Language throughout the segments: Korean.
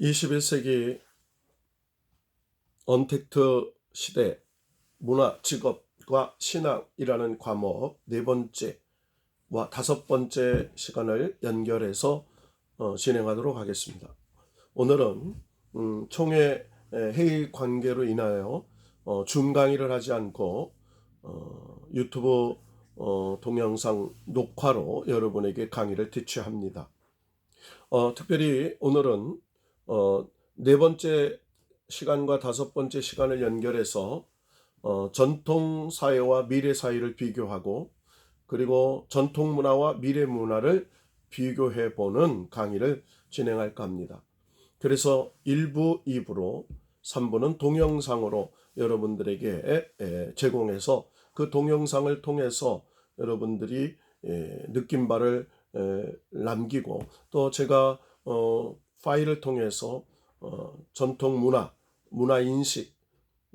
21세기 언택트 시대 문화, 직업과 신앙이라는 과목 네 번째와 다섯 번째 시간을 연결해서 어, 진행하도록 하겠습니다. 오늘은 음, 총회 에, 회의 관계로 인하여 어, 줌 강의를 하지 않고 어, 유튜브 어, 동영상 녹화로 여러분에게 강의를 대취합니다. 어, 특별히 오늘은 어, 네 번째 시간과 다섯 번째 시간을 연결해서 어, 전통 사회와 미래 사회를 비교하고 그리고 전통 문화와 미래 문화를 비교해 보는 강의를 진행할까 합니다. 그래서 1부, 2부로 3부는 동영상으로 여러분들에게 에, 제공해서 그 동영상을 통해서 여러분들이 에, 느낀 바를 에, 남기고 또 제가 어, 파일을 통해서 어, 전통 문화, 문화 인식,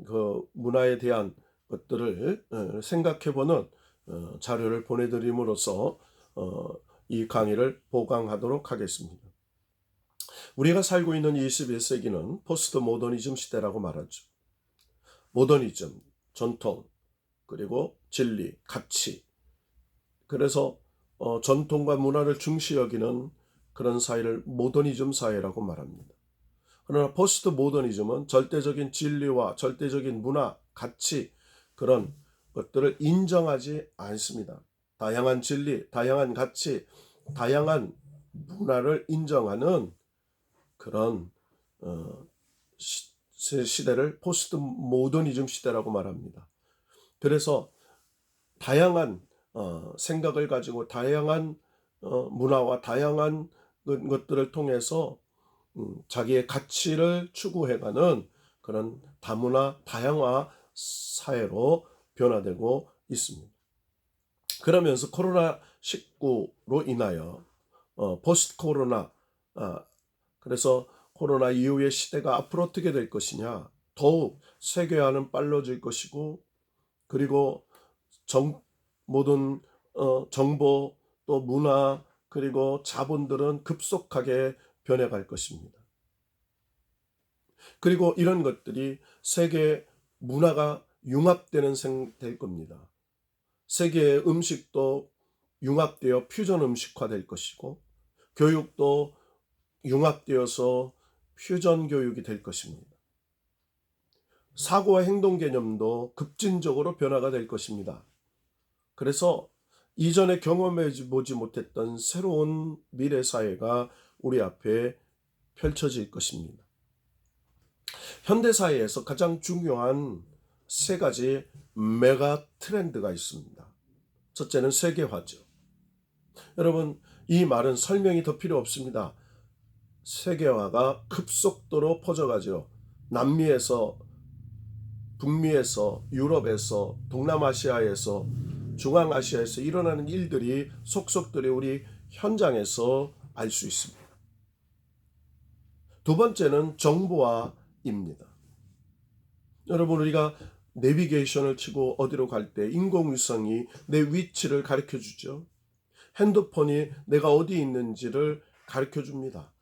그 문화에 대한 것들을 어, 생각해보는 어, 자료를 보내드림으로써 어, 이 강의를 보강하도록 하겠습니다. 우리가 살고 있는 21세기는 포스트 모더니즘 시대라고 말하죠. 모더니즘, 전통, 그리고 진리, 가치. 그래서 어, 전통과 문화를 중시 여기는 그런 사회를 모더니즘 사회라고 말합니다. 그러나 포스트 모더니즘은 절대적인 진리와 절대적인 문화, 가치 그런 것들을 인정하지 않습니다. 다양한 진리, 다양한 가치, 다양한 문화를 인정하는 그런 어, 시, 시대를 포스트 모더니즘 시대라고 말합니다. 그래서 다양한 어, 생각을 가지고 다양한 어, 문화와 다양한 것들을 통해서 음, 자기의 가치를 추구해가는 그런 다문화 다양화 사회로 변화되고 있습니다. 그러면서 코로나 19로 인하여 어, 포스트 코로나 아, 그래서 코로나 이후의 시대가 앞으로 어떻게 될 것이냐 더욱 세계화는 빨라질 것이고 그리고 정, 모든 어, 정보 또 문화 그리고 자본들은 급속하게 변해갈 것입니다. 그리고 이런 것들이 세계 문화가 융합되는 생될 겁니다. 세계의 음식도 융합되어 퓨전 음식화 될 것이고 교육도 융합되어서 퓨전 교육이 될 것입니다. 사고와 행동 개념도 급진적으로 변화가 될 것입니다. 그래서 이전에 경험해 보지 못했던 새로운 미래 사회가 우리 앞에 펼쳐질 것입니다. 현대 사회에서 가장 중요한 세 가지 메가 트렌드가 있습니다. 첫째는 세계화죠. 여러분, 이 말은 설명이 더 필요 없습니다. 세계화가 급속도로 퍼져가죠. 남미에서, 북미에서, 유럽에서, 동남아시아에서, 중앙아시아에서 일어나는 일들이 속속들이 우리 현장에서 알 수 있습니다. 두 번째는 정보화입니다. 여러분 우리가 내비게이션을 치고 어디로 갈 때 인공위성이 내 위치를 가르쳐 주죠. 핸드폰이 내가 어디 있는지를 가르쳐 줍니다.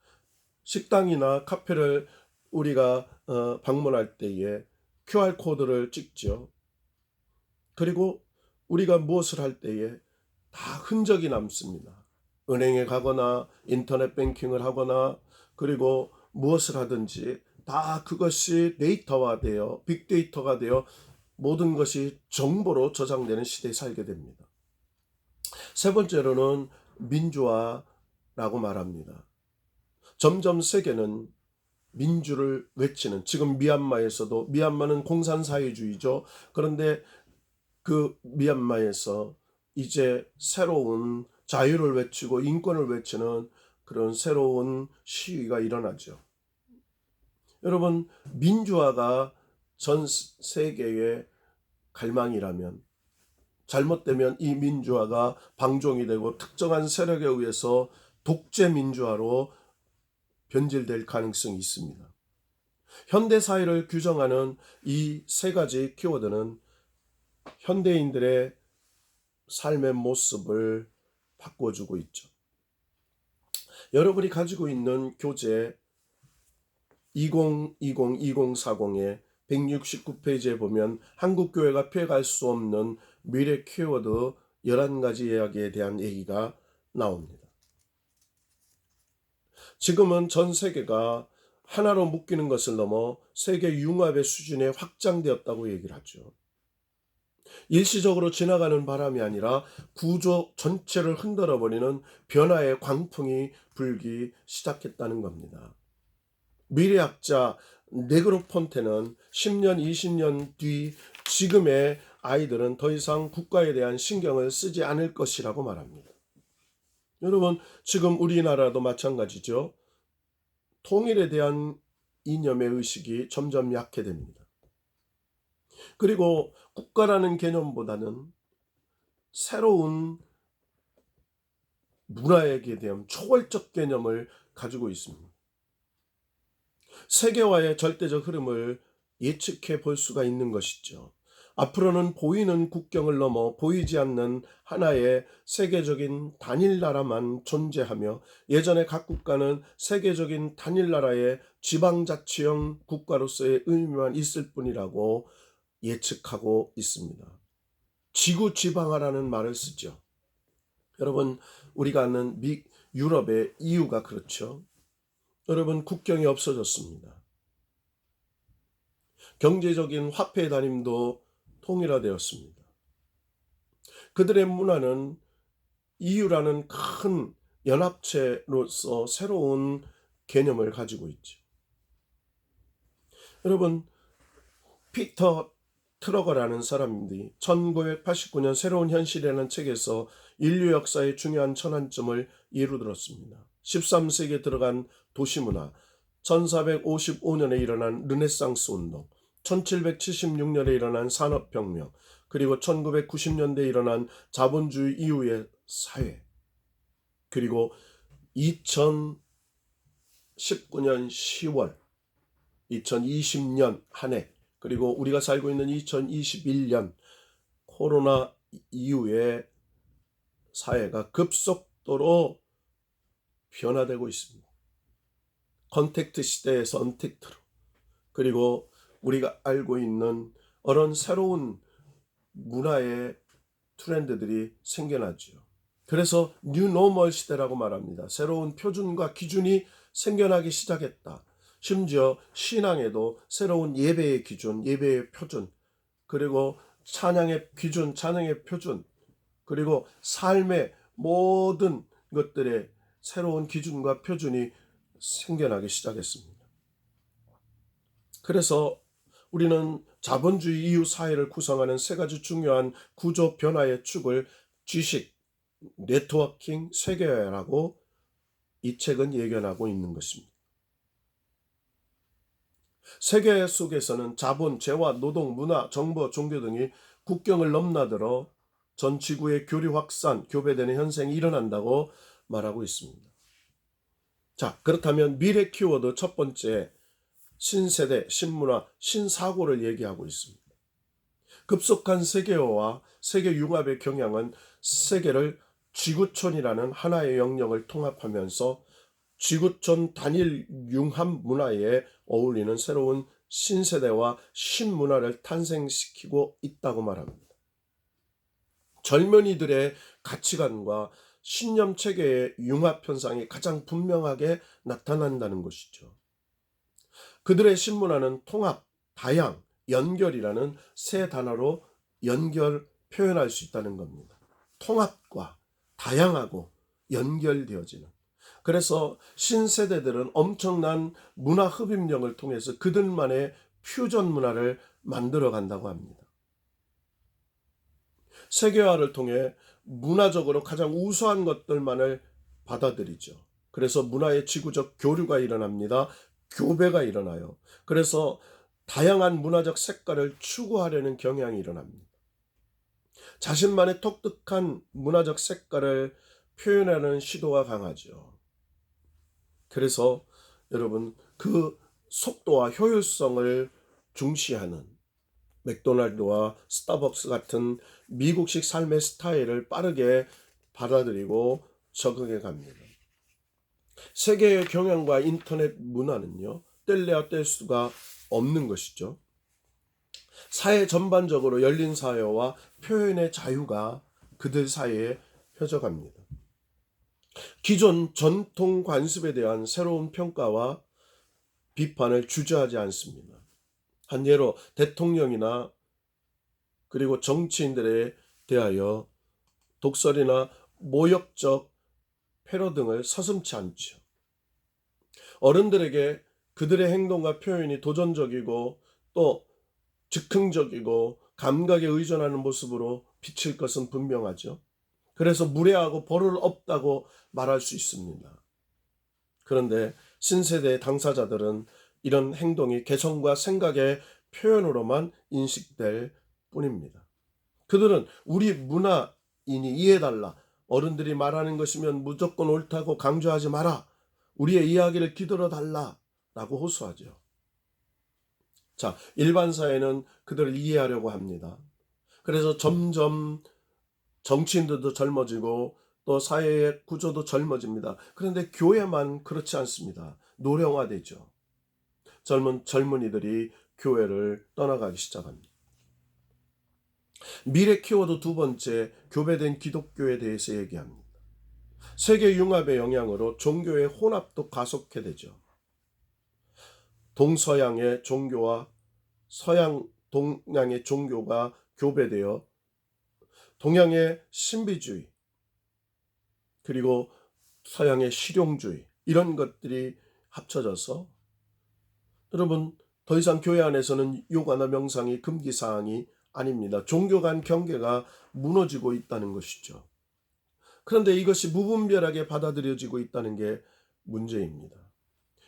식당이나 카페를 우리가 어, 방문할 때에 QR 코드를 찍죠. 그리고 우리가 무엇을 할 때에 다 흔적이 남습니다. 은행에 가거나 인터넷 뱅킹을 하거나 그리고 무엇을 하든지 다 그것이 데이터화 되어 빅데이터가 되어 모든 것이 정보로 저장되는 시대에 살게 됩니다. 세 번째로는 민주화라고 말합니다. 점점 세계는 민주를 외치는 지금 미얀마에서도 미얀마는 공산사회주의죠. 그런데 그 미얀마에서 이제 새로운 자유를 외치고 인권을 외치는 그런 새로운 시위가 일어나죠. 여러분, 민주화가 전 세계의 갈망이라면 잘못되면 이 민주화가 방종이 되고 특정한 세력에 의해서 독재 민주화로 변질될 가능성이 있습니다. 현대 사회를 규정하는 이 세 가지 키워드는 현대인들의 삶의 모습을 바꿔주고 있죠. 여러분이 가지고 있는 교재 2020-2040의 169페이지에 보면 한국 교회가 피해갈 수 없는 미래 키워드 11가지 이야기에 대한 얘기가 나옵니다. 지금은 전 세계가 하나로 묶이는 것을 넘어 세계 융합의 수준에 확장되었다고 얘기를 하죠. 일시적으로 지나가는 바람이 아니라 구조 전체를 흔들어 버리는 변화의 광풍이 불기 시작했다는 겁니다. 미래학자 네그로폰테는 10년, 20년 뒤 지금의 아이들은 더 이상 국가에 대한 신경을 쓰지 않을 것이라고 말합니다. 여러분, 지금 우리나라도 마찬가지죠. 통일에 대한 이념의 의식이 점점 약해됩니다. 그리고 국가라는 개념보다는 새로운 문화에 대한 초월적 개념을 가지고 있습니다. 세계화의 절대적 흐름을 예측해 볼 수가 있는 것이죠. 앞으로는 보이는 국경을 넘어 보이지 않는 하나의 세계적인 단일 나라만 존재하며 예전에 각 국가는 세계적인 단일 나라의 지방자치형 국가로서의 의미만 있을 뿐이라고 예측하고 있습니다. 지구 지방화라는 말을 쓰죠. 여러분, 우리가 아는 미, 유럽의 이유가 그렇죠. 여러분, 국경이 없어졌습니다. 경제적인 화폐 단임도 통일화되었습니다. 그들의 문화는 EU라는 큰 연합체로서 새로운 개념을 가지고 있죠. 여러분, 피터 트러거라는 사람들이 1989년 새로운 현실이라는 책에서 인류 역사의 중요한 전환점을 예로 들었습니다. 13세기에 들어간 도시문화, 1455년에 일어난 르네상스 운동, 1776년에 일어난 산업혁명, 그리고 1990년대에 일어난 자본주의 이후의 사회, 그리고 2019년 10월, 2020년 한 해, 그리고 우리가 살고 있는 2021년 코로나 이후에 사회가 급속도로 변화되고 있습니다. 컨택트 시대에서 언택트로 그리고 우리가 알고 있는 어런 새로운 문화의 트렌드들이 생겨나죠. 그래서 뉴노멀 시대라고 말합니다. 새로운 표준과 기준이 생겨나기 시작했다. 심지어 신앙에도 새로운 예배의 기준, 예배의 표준, 그리고 찬양의 기준, 찬양의 표준, 그리고 삶의 모든 것들의 새로운 기준과 표준이 생겨나기 시작했습니다. 그래서 우리는 자본주의 이후 사회를 구성하는 세 가지 중요한 구조 변화의 축을 지식, 네트워킹, 세계화라고 이 책은 예견하고 있는 것입니다. 세계 속에서는 자본, 재화, 노동, 문화, 정보, 종교 등이 국경을 넘나들어 전 지구의 교류 확산, 교배되는 현상이 일어난다고 말하고 있습니다. 자, 그렇다면 미래 키워드 첫 번째 신세대, 신문화, 신사고를 얘기하고 있습니다. 급속한 세계화와 세계 융합의 경향은 세계를 지구촌이라는 하나의 영역을 통합하면서 지구촌 단일 융합 문화에 어울리는 새로운 신세대와 신문화를 탄생시키고 있다고 말합니다. 젊은이들의 가치관과 신념 체계의 융합 현상이 가장 분명하게 나타난다는 것이죠. 그들의 신문화는 통합, 다양, 연결이라는 세 단어로 연결 표현할 수 있다는 겁니다. 통합과 다양하고 연결되어지는. 그래서 신세대들은 엄청난 문화 흡입력을 통해서 그들만의 퓨전 문화를 만들어 간다고 합니다. 세계화를 통해 문화적으로 가장 우수한 것들만을 받아들이죠. 그래서 문화의 지구적 교류가 일어납니다. 교배가 일어나요. 그래서 다양한 문화적 색깔을 추구하려는 경향이 일어납니다. 자신만의 독특한 문화적 색깔을 표현하는 시도가 강하죠. 그래서 여러분 그 속도와 효율성을 중시하는 맥도날드와 스타벅스 같은 미국식 삶의 스타일을 빠르게 받아들이고 적응해 갑니다. 세계의 경향과 인터넷 문화는요, 뗄래야 뗄 수가 없는 것이죠. 사회 전반적으로 열린 사회와 표현의 자유가 그들 사이에 펴져갑니다. 기존 전통 관습에 대한 새로운 평가와 비판을 주저하지 않습니다. 한 예로 대통령이나 그리고 정치인들에 대하여 독설이나 모욕적 패러 등을 서슴지 않죠. 어른들에게 그들의 행동과 표현이 도전적이고 또 즉흥적이고 감각에 의존하는 모습으로 비칠 것은 분명하죠. 그래서 무례하고 벌을 없다고 말할 수 있습니다. 그런데 신세대 당사자들은 이런 행동이 개성과 생각의 표현으로만 인식될 뿐입니다. 그들은 우리 문화인이 이해달라. 어른들이 말하는 것이면 무조건 옳다고 강조하지 마라. 우리의 이야기를 기들어 달라. 라고 호소하죠. 자, 일반 사회는 그들을 이해하려고 합니다. 그래서 점점 정치인들도 젊어지고 또 사회의 구조도 젊어집니다. 그런데 교회만 그렇지 않습니다. 노령화되죠. 젊은 젊은이들이 교회를 떠나가기 시작합니다. 미래 키워드 두 번째 교배된 기독교에 대해서 얘기합니다. 세계 융합의 영향으로 종교의 혼합도 가속화되죠. 동서양의 종교와 서양 동양의 종교가 교배되어 동양의 신비주의 그리고 서양의 실용주의 이런 것들이 합쳐져서 여러분 더 이상 교회 안에서는 요가나 명상이 금기 사항이 아닙니다. 종교 간 경계가 무너지고 있다는 것이죠. 그런데 이것이 무분별하게 받아들여지고 있다는 게 문제입니다.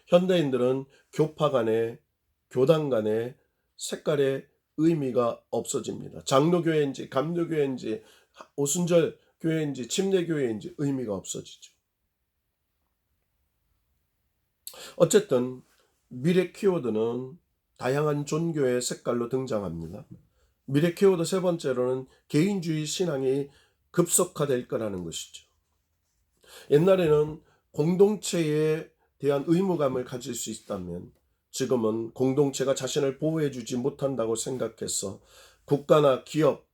현대인들은 교파 간에 교단 간에 색깔의 의미가 없어집니다. 장로교회인지 감로교회인지 오순절 교회인지 침례교회인지 의미가 없어지죠. 어쨌든 미래 키워드는 다양한 종교의 색깔로 등장합니다. 미래 키워드 세 번째로는 개인주의 신앙이 급속화될 거라는 것이죠. 옛날에는 공동체에 대한 의무감을 가질 수 있다면 지금은 공동체가 자신을 보호해주지 못한다고 생각해서 국가나 기업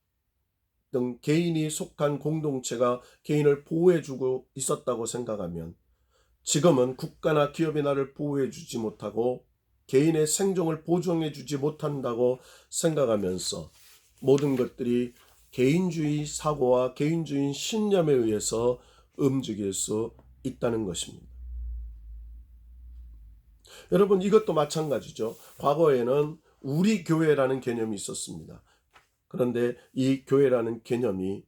등 개인이 속한 공동체가 개인을 보호해주고 있었다고 생각하면 지금은 국가나 기업이 나를 보호해주지 못하고 개인의 생존을 보증해주지 못한다고 생각하면서 모든 것들이 개인주의 사고와 개인주의 신념에 의해서 움직일 수 있다는 것입니다. 여러분 이것도 마찬가지죠. 과거에는 우리 교회라는 개념이 있었습니다. 그런데 이 교회라는 개념이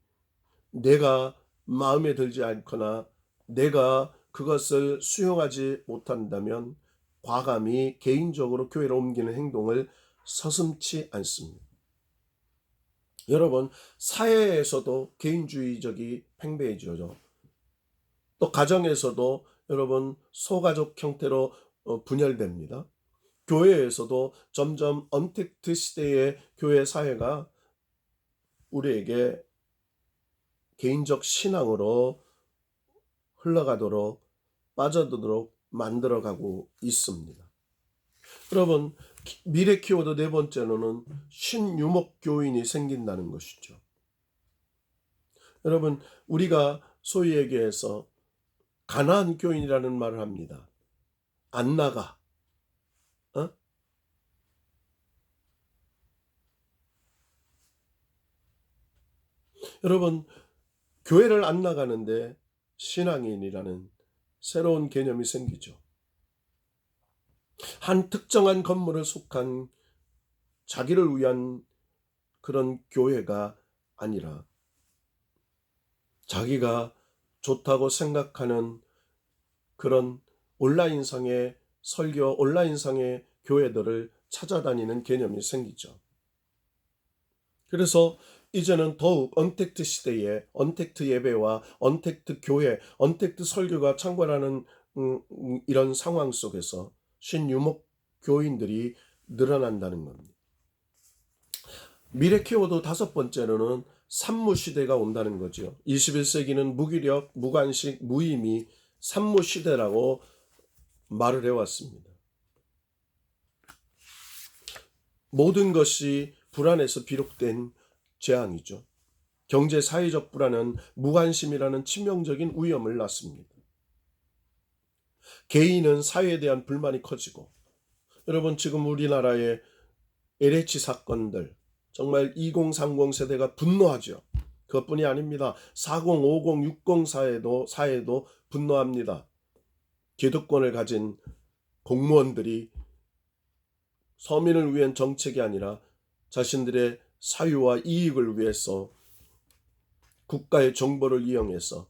내가 마음에 들지 않거나 내가 그것을 수용하지 못한다면 과감히 개인적으로 교회로 옮기는 행동을 서슴치 않습니다. 여러분 사회에서도 개인주의적이 팽배해지죠. 또 가정에서도 여러분 소가족 형태로 어, 분열됩니다. 교회에서도 점점 언택트 시대의 교회 사회가 우리에게 개인적 신앙으로 흘러가도록 빠져들도록 만들어가고 있습니다. 여러분 미래 키워드 네 번째로는 신유목 교인이 생긴다는 것이죠. 여러분 우리가 소위 얘기해서 가난 교인이라는 말을 합니다. 안 나가. 어? 여러분 교회를 안 나가는데 신앙인이라는 새로운 개념이 생기죠. 한 특정한 건물을 속한 자기를 위한 그런 교회가 아니라 자기가 좋다고 생각하는 그런 온라인상의 설교, 온라인상의 교회들을 찾아다니는 개념이 생기죠. 그래서 이제는 더욱 언택트 시대에 언택트 예배와 언택트 교회, 언택트 설교가 창궐하는 음, 음, 이런 상황 속에서 신유목 교인들이 늘어난다는 겁니다. 미래 키워드 다섯 번째로는 산무 시대가 온다는 거죠. 21세기는 무기력, 무관식, 무의미 산무 시대라고 말을 해왔습니다. 모든 것이 불안에서 비롯된 재앙이죠. 경제 사회적 불안은 무관심이라는 치명적인 위험을 낳습니다. 개인은 사회에 대한 불만이 커지고 여러분 지금 우리나라의 LH 사건들 정말 2030 세대가 분노하죠. 그것뿐이 아닙니다. 40, 50, 60 사회도 사회도 분노합니다. 기득권을 가진 공무원들이 서민을 위한 정책이 아니라 자신들의 사유와 이익을 위해서 국가의 정보를 이용해서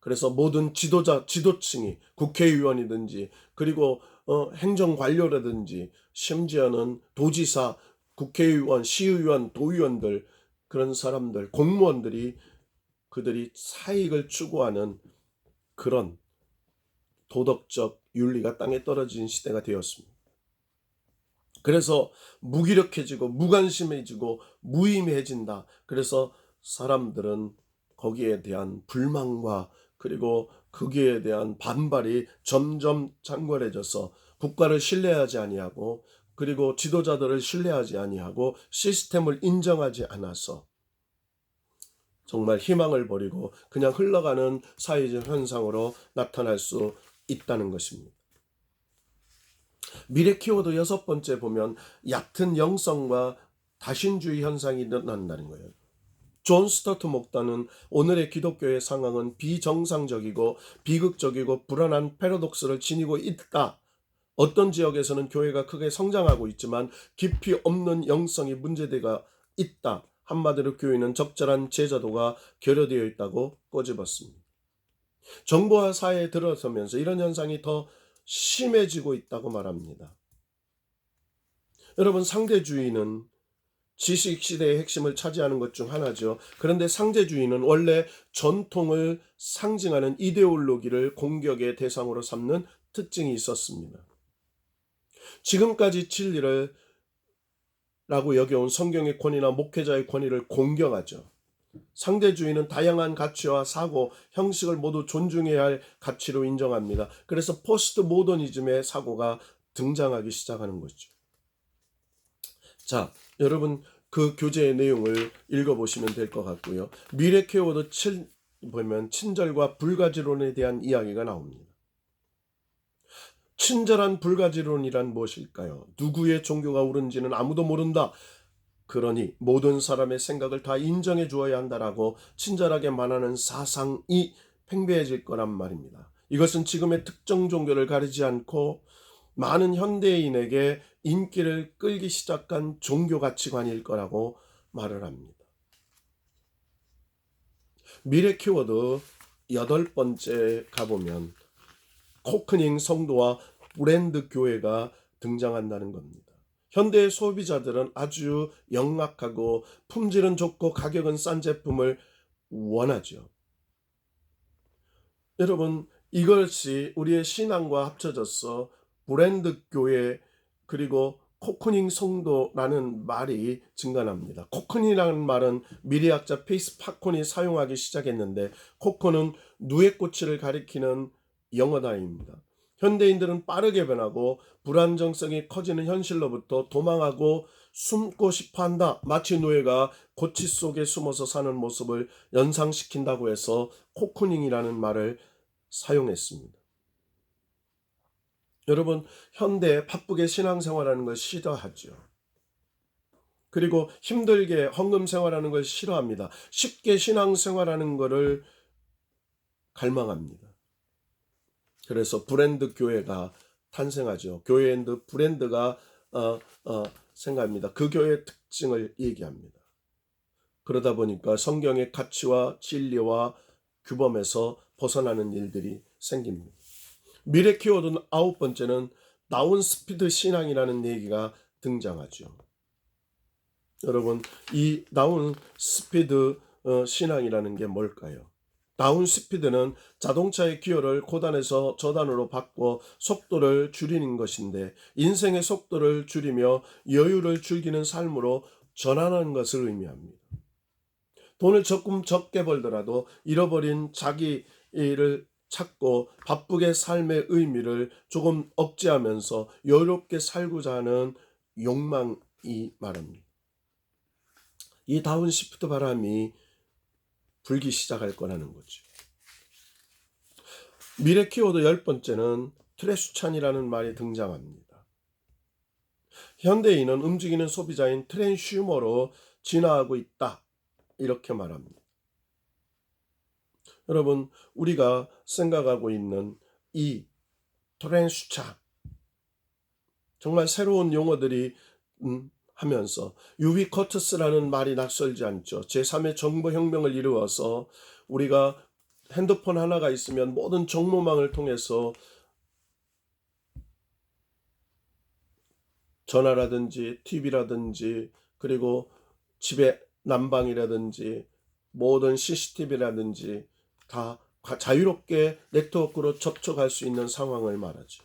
그래서 모든 지도자 지도층이 국회의원이든지 그리고 어, 행정관료라든지 심지어는 도지사, 국회의원, 시의원, 도의원들 그런 사람들 공무원들이 그들이 사익을 추구하는 그런 도덕적 윤리가 땅에 떨어진 시대가 되었습니다. 그래서 무기력해지고 무관심해지고 무의미해진다. 그래서 사람들은 거기에 대한 불만과 그리고 거기에 대한 반발이 점점 장궐해져서 국가를 신뢰하지 아니하고 그리고 지도자들을 신뢰하지 아니하고 시스템을 인정하지 않아서 정말 희망을 버리고 그냥 흘러가는 사회적 현상으로 나타날 수 있다는 것입니다. 미래 키워드 여섯 번째 보면 얕은 영성과 다신주의 현상이 일어난다는 거예요. 존 스타트 목사는 오늘의 기독교의 상황은 비정상적이고 비극적이고 불안한 패러독스를 지니고 있다. 어떤 지역에서는 교회가 크게 성장하고 있지만 깊이 없는 영성이 문제되가 있다. 한마디로 교회는 적절한 제자도가 결여되어 있다고 꼬집었습니다. 정보화 사회에 들어서면서 이런 현상이 더 심해지고 있다고 말합니다. 여러분 상대주의는 지식 시대의 핵심을 차지하는 것 중 하나죠. 그런데 상대주의는 원래 전통을 상징하는 이데올로기를 공격의 대상으로 삼는 특징이 있었습니다. 지금까지 진리를 라고 여겨온 성경의 권위나 목회자의 권위를 공경하죠. 상대주의는 다양한 가치와 사고, 형식을 모두 존중해야 할 가치로 인정합니다. 그래서 포스트 모더니즘의 사고가 등장하기 시작하는 거죠. 자, 여러분 그 교재의 내용을 읽어보시면 될 것 같고요. 미래 케어도 칠 보면 친절과 불가지론에 대한 이야기가 나옵니다. 친절한 불가지론이란 무엇일까요? 누구의 종교가 옳은지는 아무도 모른다. 그러니 모든 사람의 생각을 다 인정해 주어야 한다라고 친절하게 말하는 사상이 팽배해질 거란 말입니다. 이것은 지금의 특정 종교를 가리지 않고 많은 현대인에게 인기를 끌기 시작한 종교 가치관일 거라고 말을 합니다. 미래 키워드 여덟 번째 가보면 코크닝 성도와 브랜드 교회가 등장한다는 겁니다. 현대의 소비자들은 아주 영악하고 품질은 좋고 가격은 싼 제품을 원하죠. 여러분, 이것이 우리의 신앙과 합쳐져서 브랜드 교회 그리고 코크닝 성도라는 말이 증가합니다. 코크닝이라는 말은 미래학자 페이스 파콘이 사용하기 시작했는데 코코는 누에 꼬치를 가리키는 영어 단어입니다. 현대인들은 빠르게 변하고 불안정성이 커지는 현실로부터 도망하고 숨고 싶어 한다. 마치 노예가 고치 속에 숨어서 사는 모습을 연상시킨다고 해서 코쿠닝이라는 말을 사용했습니다. 여러분, 현대 바쁘게 신앙생활하는 걸 싫어하죠. 그리고 힘들게 헌금 생활하는 걸 싫어합니다. 쉽게 신앙생활하는 것을 갈망합니다. 그래서 브랜드 교회가 탄생하죠. 교회앤드 브랜드가 어, 어, 생각합니다. 그 교회의 특징을 얘기합니다. 그러다 보니까 성경의 가치와 진리와 규범에서 벗어나는 일들이 생깁니다. 미래 키워드 아홉 번째는 나온 스피드 신앙이라는 얘기가 등장하죠. 여러분, 이 나온 스피드 어, 신앙이라는 게 뭘까요? 다운 스피드는 자동차의 기어를 고단에서 저단으로 바꿔 속도를 줄이는 것인데 인생의 속도를 줄이며 여유를 즐기는 삶으로 전환하는 것을 의미합니다. 돈을 조금 적게 벌더라도 잃어버린 자기를 찾고 바쁘게 삶의 의미를 조금 억제하면서 여유롭게 살고자 하는 욕망이 이 말입니다. 이 다운시프트 바람이 불기 시작할 거라는 거죠. 미래 키워드 열 번째는 트레슈찬이라는 말이 등장합니다. 현대인은 움직이는 소비자인 트랜슈머로 진화하고 있다. 이렇게 말합니다. 여러분, 우리가 생각하고 있는 이 트랜슈차 정말 새로운 용어들이 음, 하면서 유비 커트스라는 말이 낯설지 않죠. 제3의 정보혁명을 이루어서 우리가 핸드폰 하나가 있으면 모든 정보망을 통해서 전화라든지 TV라든지 그리고 집에 난방이라든지 모든 CCTV라든지 다 자유롭게 네트워크로 접촉할 수 있는 상황을 말하죠.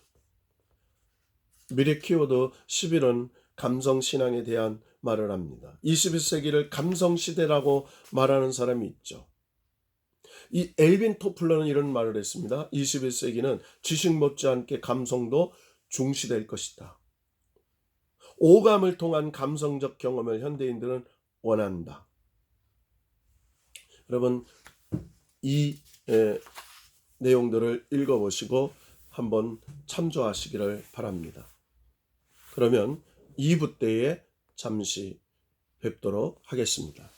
미래 키워드 11은 감성신앙에 대한 말을 합니다. 21세기를 감성시대라고 말하는 사람이 있죠. 이 엘빈 토플러는 이런 말을 했습니다. 21세기는 지식 못지않게 감성도 중시될 것이다. 오감을 통한 감성적 경험을 현대인들은 원한다. 여러분 이 에, 내용들을 읽어보시고 한번 참조하시기를 바랍니다. 그러면 2부 때에 잠시 뵙도록 하겠습니다.